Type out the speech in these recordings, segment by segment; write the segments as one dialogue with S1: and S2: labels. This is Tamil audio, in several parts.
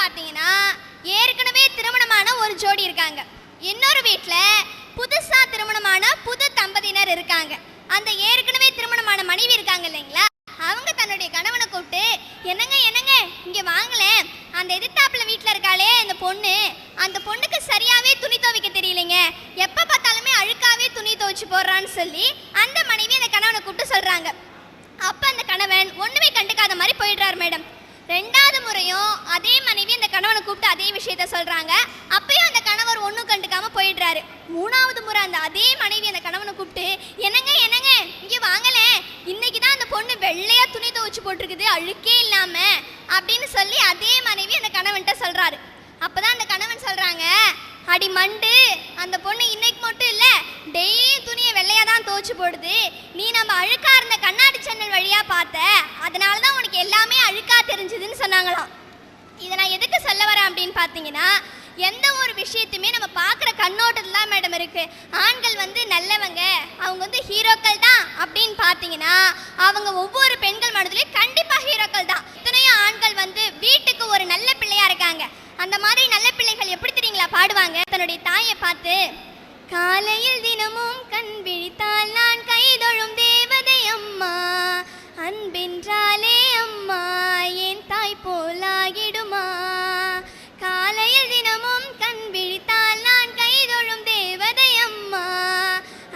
S1: பார்த்தீங்கன்னா ஏற்கனவே திருமணமான ஒரு ஜோடி இருக்காங்க. இன்னொரு வீட்டில் புதுசாக திருமணமான புது தம்பதியினர் இருக்காங்க. அந்த ஏற்கனவே திருமணமான மனைவி இருக்காங்க இல்லைங்களா? அவங்க தன்னுடைய கணவனை கூப்பிட்டு என்னங்க என்னங்க? இங்கே வாங்கலேன் அந்த எதிர்த்தாப்புல வீட்டில் இருக்காளே அந்த பொண்ணு. அந்த பொண்ணுக்கு சரியாகவே துணி துவைக்க தெரியலைங்க. எப்போ பார்த்தாலுமே அழுக்காவே துணி துவைச்சு போடுறான்னு சொல்லி அந்த மனைவி அந்த கணவனை கூப்பிட்டு சொல்கிறாங்க அப்போ அந்த கணவன் ஒன்றுமே கண்டுக்காத மாதிரி போயிடுறாரு மேடம். ரெண்டாவது முறையும் அதே மனைவி அந்த கணவனை கூப்பிட்டு அதே விஷயத்த சொல்றாங்க. அப்பயும் அந்த கணவர் ஒன்றும் கண்டுக்காம போயிடுறாரு. மூணாவது முறை அந்த அதே மனைவி அந்த கணவனை கூப்பிட்டு என்னங்க என்னங்க? இங்க வாங்கல. இன்னைக்கு தான் அந்த பொண்ணு வெள்ளையா துணி துவைச்சு போட்டிருக்குது. அழுக்கே இல்லாம. அப்படின்னு சொல்லி அதே மனைவி அந்த கணவன்கிட்ட சொல்றாரு. அப்பதான் அந்த கணவன் சொல்றாங்க அடி மண்டு அந்த பொண்ணு இன்னைக்கு மட்டும் இல்ல தோச்சு போடுது. நீ நம்ம அழுக்கா இருந்த கண்ணாடி சன்னல் வழியா பார்த்த. அதனால தான் உனக்கு எல்லாமே அழுக்கா தெரிஞ்சதுன்னு சொன்னாங்களாம். இதை நான் எதுக்கு சொல்ல வரேன் அப்படின்னு பார்த்தீங்கன்னா எந்த ஒரு விஷயத்தையுமே நம்ம பார்க்குற கண்ணோட்டத்தில் தான் மேடம் இருக்கு. ஆண்கள் வந்து நல்லவங்க அவங்க வந்து ஹீரோக்கள் தான் அப்படின்னு பார்த்தீங்கன்னா அவங்க ஒவ்வொரு பெண்கள் மனதிலையும் கண்டிப்பாக ஹீரோக்கள் தான். இத்தனையோ ஆண்கள் வந்து வீட்டுக்கு ஒரு நல்ல பிள்ளையாக இருக்காங்க. அந்த மாதிரி நல்ல பிள்ளைகள் எப்படி தெரியுங்களா பாடுவாங்க? தன்னுடைய தாயை பார்த்து காலையில் தினமும் கண் விழித்தால் நான் கைதொழும் தேவதை அம்மா. அன்பென்றாலே அம்மா என் தாய் போலாகிடுமா காலையில் தினமும் கண் விழித்தால் நான் கைதொழும் தேவதை அம்மா.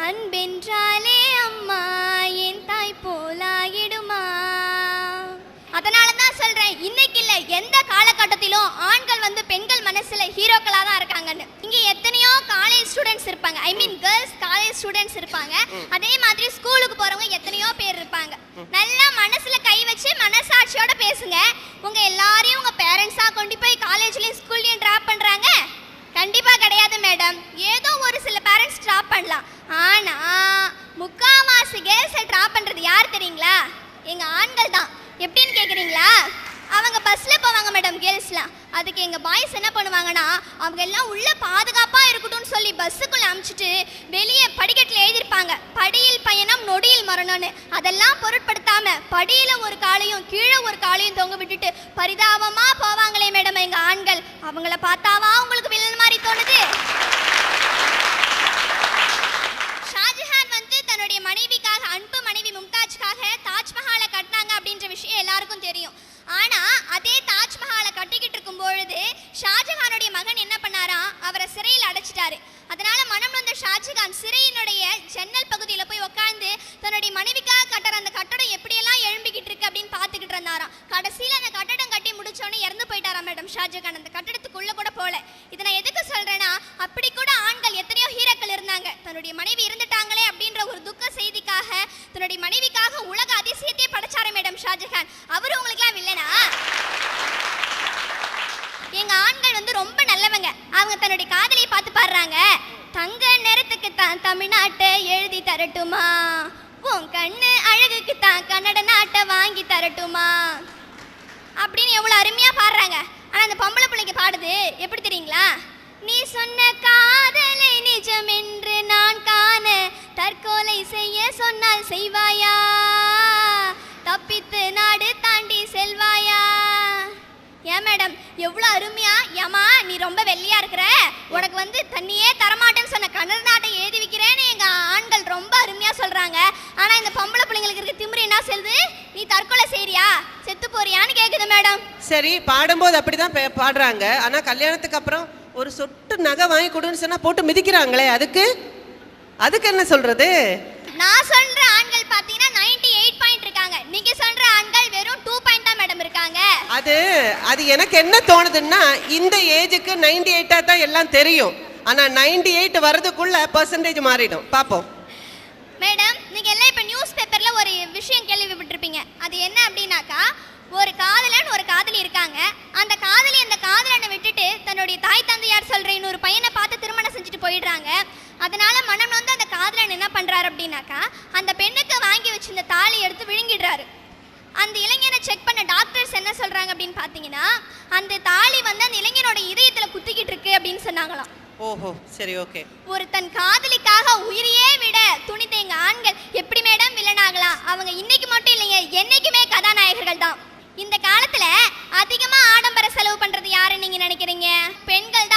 S1: அன்பென்றாலே அம்மா என் தாய் போலாகிடுமா அதனால தான் சொல்றேன் இன்னைக்கு எந்த காலகட்டத்திலும் ஆண்கள் வந்து பெண்கள் மனசுல ஹீரோக்களா தான் இருக்காங்கன்னு. இங்க எத்தனையோ காலேஜ் ஸ்டூடெண்ட்ஸ் இருப்பாங்க. I mean girls college students இருப்பாங்க. அதே மாதிரி ஸ்கூலுக்கு போறவங்க எத்தனையோ பேர் இருப்பாங்க. நல்லா மனசுல கை வச்சு மனசாட்சியோட பேசுங்க. உங்க எல்லாரையும் உங்க பேரண்ட்ஸா கொண்டு போய் காலேஜ்லயும் ஸ்கூல்லயும் டிராப் பண்றாங்க? கண்டிப்பா கிடையாது மேடம் ஏதோ ஒரு சில பேரண்ட்ஸ் டிராப் பண்ணலாம். ஆனா முக்காவாசி கேர்ள்ஸை டிராப் பண்றது யார் தெரியுங்களா? எங்க ஆண்கள் தான். எப்படின்னு கேக்குறீங்களா? அவங்க பஸ்ல போவாங்க மேடம் கேர்ள்ஸ்லாம் அதுக்கு எங்க பாய்ஸ் என்ன பண்ணுவாங்கன்னா அவங்க எல்லாம் உள்ள பாதுகாப்பா இருக்கட்டும்னு சொல்லி பஸ்ஸுக்குள்ள அமுச்சிட்டு வெளியே படிக்கட்டுல எழுதியிருப்பாங்க. படியில் பயணம் நொடியில் மரணம்னு. அதெல்லாம் பொருட்படுத்தாம படியில ஒரு காலையும் கீழே ஒரு காலையும் தொங்க விட்டுட்டு பரிதாபமா போவாங்களே மேடம் எங்க ஆண்கள். அவங்கள பார்த்தாவா உங்களுக்கு வில்லன் மாதிரி தோணுது ஷாஜஹான் வந்து தன்னுடைய மனைவிக்காக அன்பு மனைவி மும்தாஜ்காக தாஜ்மஹாலை கட்டினாங்க அப்படின்ற விஷயம் எல்லாருக்கும் தெரியும் ஆனா அதே தாஜ்மஹாலை கட்டிக்கிட்டு இருக்கும் பொழுது ஷாஜஹானுடைய மகன் என்ன பண்ணாராம் அவரை சிறையில் அடைச்சிட்டாரு அதனால மனம் வந்த சிறையினுடைய ஜன்னல் பகுதியில் போய் உட்கார்ந்து தன்னுடைய மனைவிக்காக கட்டுற அந்த கட்டடம் எப்படியெல்லாம் எழும்பிக்கிட்டு இருக்கு அப்படின்னு பார்த்துக்கிட்டு இருந்தாராம். கடைசியில் அந்த கட்டடம் கட்டி முடிச்சோடனே இறந்து போயிட்டாராம் மேடம் ஷாஜகான். அந்த கட்டடத்துக்குள்ளே கூட போல இதை நான் எதுக்கு சொல்றேன்னா அப்படி கூட ஆண்கள் எத்தனையோ ஹீரோக்கள் இருந்தாங்க. தன்னுடைய மனைவி இருந்துட்டாங்களே அப்படின்ற ஒரு துக்க செய்திக்காக தன்னுடைய மனைவிக்காக உலக அதிசயத்தையே படைச்சாரு மேடம் ஷாஜகான். அவர் உங்களுக்குலாம் இல்லைனா எங்க ஆண்கள் வந்து ரொம்ப நல்லவங்க. அவங்க தன்னுடைய காதலியை பார்த்து பாடுறாங்க. தங்க நேரத்துக்கு தான் தமிழ்நாட்டை எழுதி தரட்டுமா? உன் கண்ணு அழகுக்கு தான் கன்னட நாட்டை வாங்கி தரட்டுமா? அப்படின்னு எவ்வளோ அருமையாக பாடுறாங்க. ஆனால் அந்த பொம்பளை பிள்ளைங்க பாடுது. எப்படி தெரியுங்களா? நீ சொன்ன காதலை நிஜம் என்று நான் காண தற்கொலை செய்ய சொன்னால் செய்வாயா? தப்பித்து நாடு தாண்டி செல்வாயா? ஏன் மேடம் எவ்வளோ அருமையா ஏமா நீ ரொம்ப வெள்ளியா இருக்கிற. உனக்கு வந்து தண்ணியே தர சொன்ன கன்னட நாட்டை எழுதி வைக்கிறேன்னு எங்க ஆண்கள் ரொம்ப அருமையா சொல்றாங்க ஆனா இந்த பொம்பளை பிள்ளைங்களுக்கு இருக்க திமிரு என்ன சொல்லுது நீ தற்கொலை செய்றியா செத்து போறியான்னு கேக்குது மேடம்.
S2: சரி பாடும்போது அப்படிதான் பே- பாடுறாங்க. ஆனா கல்யாணத்துக்கு அப்புறம் ஒரு சொட்டு நகை வாங்கி கொடுன்னு சொன்னா போட்டு மிதிக்கிறாங்களே அதுக்கு? அதுக்கு என்ன சொல்றது?
S1: நான் சொல்ற ஆண்கள் பாத்தீங்கன்னா 98 எயிட் பாயிண்ட் இருக்காங்க. நீங்க சொல்ற ஆண்கள் வெறும் டூ பாயிண்ட் தான் மேடம் இருக்காங்க.
S2: அது அது எனக்கு என்ன தோணுதுன்னா இந்த ஏஜுக்கு நைன்டி எயிட்டா தான் எல்லாம் தெரியும். ஆனா நைன்டி எயிட் வரதுக்குள்ள பர்சன்டேஜ் மாறிடும். பாப்போம்.
S1: மேடம் நீங்க எல்லாம் இப்ப நியூஸ் பேப்பர்ல ஒரு விஷயம் கேள்விப்பட்டிருப்பீங்க. அது என்ன அப்படின்னாக்கா ஒரு காதலன் ஒரு காதலி இருக்காங்க அந்த காதலி அந்த காதலனை விட்டுட்டு தன்னுடைய தாய் இன்னொரு பையனை பார்த்து திருமணம் செஞ்சுட்டு போயிடுறாங்க. அதனால மனம் வந்து அந்த காதலன் என்ன பண்றாரு அப்படின்னாக்கா அந்த பெண்ணுக்கு வாங்கி வச்சிருந்த தாலி எடுத்து விழுங்கிடுறாரு. அந்த இளைஞனை செக் பண்ண டாக்டர்ஸ் என்ன சொல்றாங்க அப்படின்னு பாத்தீங்கன்னா அந்த தாலி வந்து அந்த இளைஞனோட இதயத்துல குத்திக்கிட்டு இருக்கு அப்படின்னு சொன்னாங்களாம்.
S2: ஓஹோ சரி ஓகே
S1: ஒரு தன் காதலிக்காக உயிரையே விட துணிந்த எங்க ஆண்கள் எப்படி மேடம் வில்லனாகலாம் அவங்க இன்னைக்கு மட்டும் இல்லைங்க என்னைக்குமே கதாநாயகர்கள் தான். இந்த காலத்துல அதிகமா ஆடம்பர செலவு பண்றது யாருன்னு நீங்க நினைக்கிறீங்க? பெண்கள்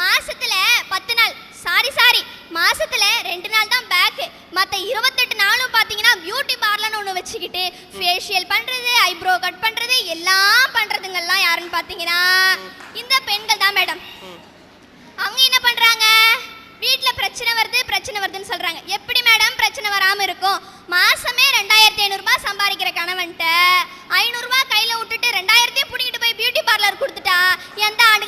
S1: மாசத்துல பத்து நாள். சாரி சாரி மாசத்துல ரெண்டு நாள் தான் பேக்கு மற்ற இருபத்தெட்டு நாளும் பார்த்தீங்கன்னா பியூட்டி பார்லர்னு ஒன்று வச்சுக்கிட்டு ஃபேஷியல் பண்றது ஐப்ரோ கட் பண்றது எல்லாம் பண்றதுங்கெல்லாம் யாருன்னு பார்த்தீங்கன்னா இந்த பெண்கள் தான் மேடம் அவங்க என்ன பண்றாங்க? வீட்டில் பிரச்சனை வருது பிரச்சனை வருதுன்னு சொல்றாங்க. எப்படி மேடம் பிரச்சனை வராமல் இருக்கும்? மாசமே ரெண்டாயிரத்தி ஐநூறுபா சம்பாதிக்கிற கணவன்ட்ட ஐநூறுபா கையில் விட்டுட்டு ரெண்டாயிரத்தையும் பிடிக்கிட்டு போய் பியூட்டி பார்லர் கொடுத்துட்டா எந்த ஆண்டு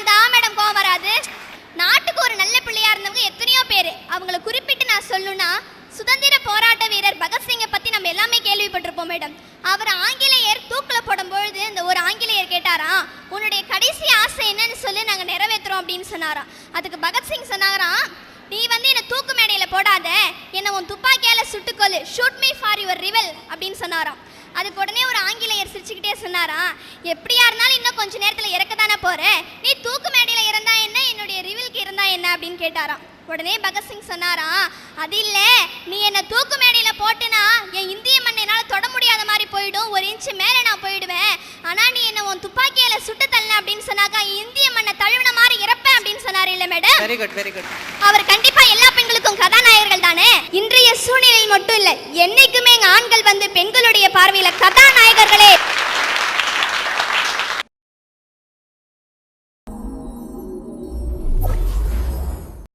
S1: ஒரு இருந்தவங்க எத்தனையோ பேர். அவங்கள குறிப்பிட்டு நான் சொல்லணும்னா சுதந்திர போராட்ட வீரர் பகத்சிங்கை பத்தி நம்ம எல்லாமே கேள்விப்பட்டிருப்போம் மேடம். அவர் ஆங்கிலேயர் தூக்குல போடும் பொழுது இந்த ஒரு ஆங்கிலேயர் கேட்டாராம் உன்னுடைய கடைசி ஆசை என்னன்னு சொல்லி நாங்க நிறைவேற்றுறோம் அப்படின்னு சொன்னாராம் அதுக்கு பகத்சிங் சொன்னாராம் நீ வந்து என்னை தூக்கு மேடையில போடாத என்னை உன் துப்பாக்கியால சுட்டுக்கொள்ளு shoot me for your rival அப்படின்னு சொன்னாராம். அதுக்கு உடனே ஒரு ஆங்கிலேயர் சிரிச்சுக்கிட்டே சொன்னாராம் எப்படியா இருந்தாலும் இன்னும் கொஞ்ச நேரத்தில் இறக்க தானே போற? நீ என்ன அப்படின்னு கேட்டாராம். உடனே பகத்சிங் சொன்னாராம் அது இல்ல நீ என்ன தூக்கு மேடையில போட்டுனா என் இந்திய மண்ணை என்னால தொட முடியாத மாதிரி போயிடும். ஒரு இன்ச்சு மேல நான் போயிடுவேன். ஆனா நீ என்ன உன் துப்பாக்கியால சுட்டு தள்ள அப்படின்னு சொன்னாக்கா இந்திய மண்ணை தழுவின மாதிரி இறப்பேன் அப்படின்னு சொன்னாரு இல்ல madam
S2: very good very good
S1: அவர் கண்டிப்பா எல்லா பெண்களுக்கும் கதாநாயகர்கள் தானே? இன்றைய சூழ்நிலையில் மட்டும் இல்ல என்னைக்குமே எங்க ஆண்கள் வந்து பெண்களுடைய பார்வையில கதாநாயகர்